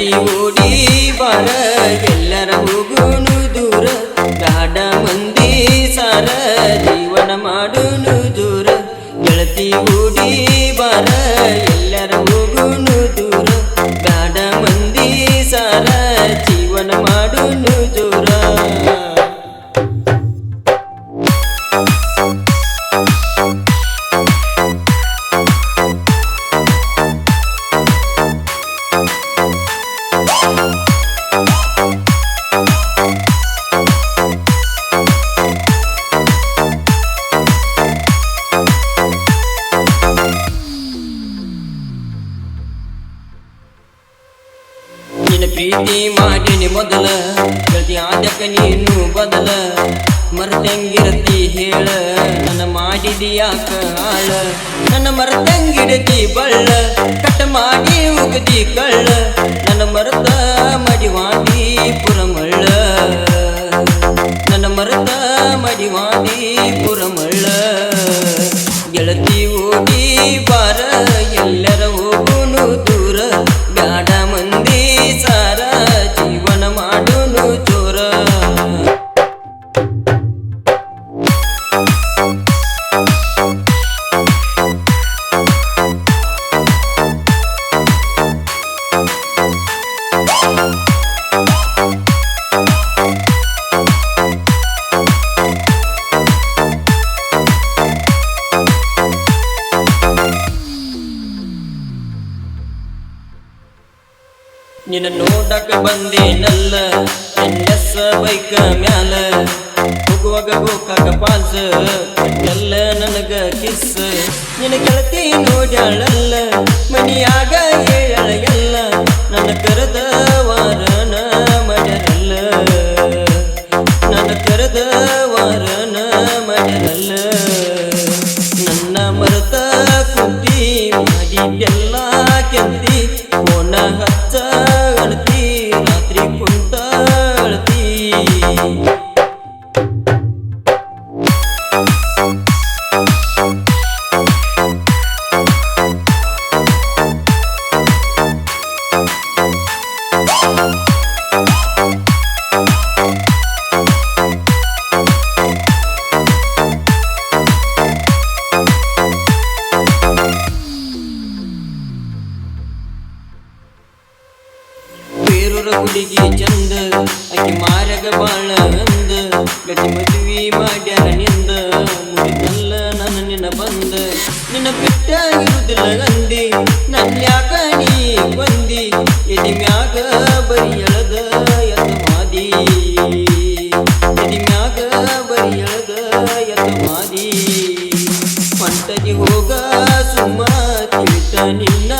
ಕಟ್ಟಿ ಓಡಿ ಬರ ಎಲ್ಲರ ಹೋಗುನು ದೂರ ಗಾಡ ಮಂದಿ ಸಾರ, ಜೀವನ ಮಾಡುನು ದೂರ. ಗೆಳತಿ ಓಡಿ ಬರ ಎಲ್ಲರ ಹೋಗುನು ಪ್ರೀತಿ ಮಾಡಿನಿ ಮೊದಲ, ಪ್ರತಿ ಆಟಕ ನೀನು ಬದಲ. ಮರ್ತಂಗಿರತಿ ಹೇಳ, ನನ್ನ ಮಾಡಿದಿ ಯಾಕ ಹಾಳ. ನನ್ನ ಮರ್ತಂಗಿಡತಿ ಬಳ್ಳ, ಕಟ್ಟ ಮಾಡಿ ಉಗದಿ ಕಳ್ಳ. ನನ್ನ ನಿನ್ನ ನೋಡಕ ಬಂದೇನಲ್ಲ ಎಸ್ ಬೈಕ ಮ್ಯಾಲ. ಹೋಗುವಾಗ ಗೋಕಾಕ ಪಾಲ್ಸ, ಎಲ್ಲ ನನಗ ಕಿಸ್. ನಿನ್ನ ಗೆಳತಿ ನೋಡ್ಯಾಳಲ್ಲ, ಮನಿಯಾಗ ಹೇಳ ಎಲ್ಲ ನನ್ನ ಕರೆದ ವಾರನ ಮಡರಲ್ಲ ನನ್ನ ಕರೆದ ವಾರನ ಮಡರಲ್ಲ ನನ್ನ ಮರತ ಕುಂತಿ ಮಾಡಿದ್ದೆಲ್ಲ Música ಹುಡುಗಿ ಚಂದ ಆಕಿ ಮಾರಗ ಬಾಳ ಅಂದ. ಗಟ್ಟಿ ಮದ್ವಿ ಮಾಡ್ಯಾರ ನಿಂದ ಮುಡಿದಲ್ಲ ನನ್ನ ನಿನ್ನ ಬಂದ ನಿನ್ನ ಬಿಟ್ಟ ಇರುದಿಲ್ಲ ಅಂದಿ ನನ್ನ ಯಾಕ ನೀ ಬಂದಿ, ಎದಿ ಮ್ಯಾಗ ಬರಿ ಎಳದ ಎತ್ತ ಮಾದಿ. ಎದಿ ಮ್ಯಾಗ ಬರಿ ಎಳದ ಎತ್ತ ಮಾದಿ. ಪಂಟದಿ ಹೋಗ ಸುಮ್ಮ ತಿಳಿತ ನಿಲ್ಲ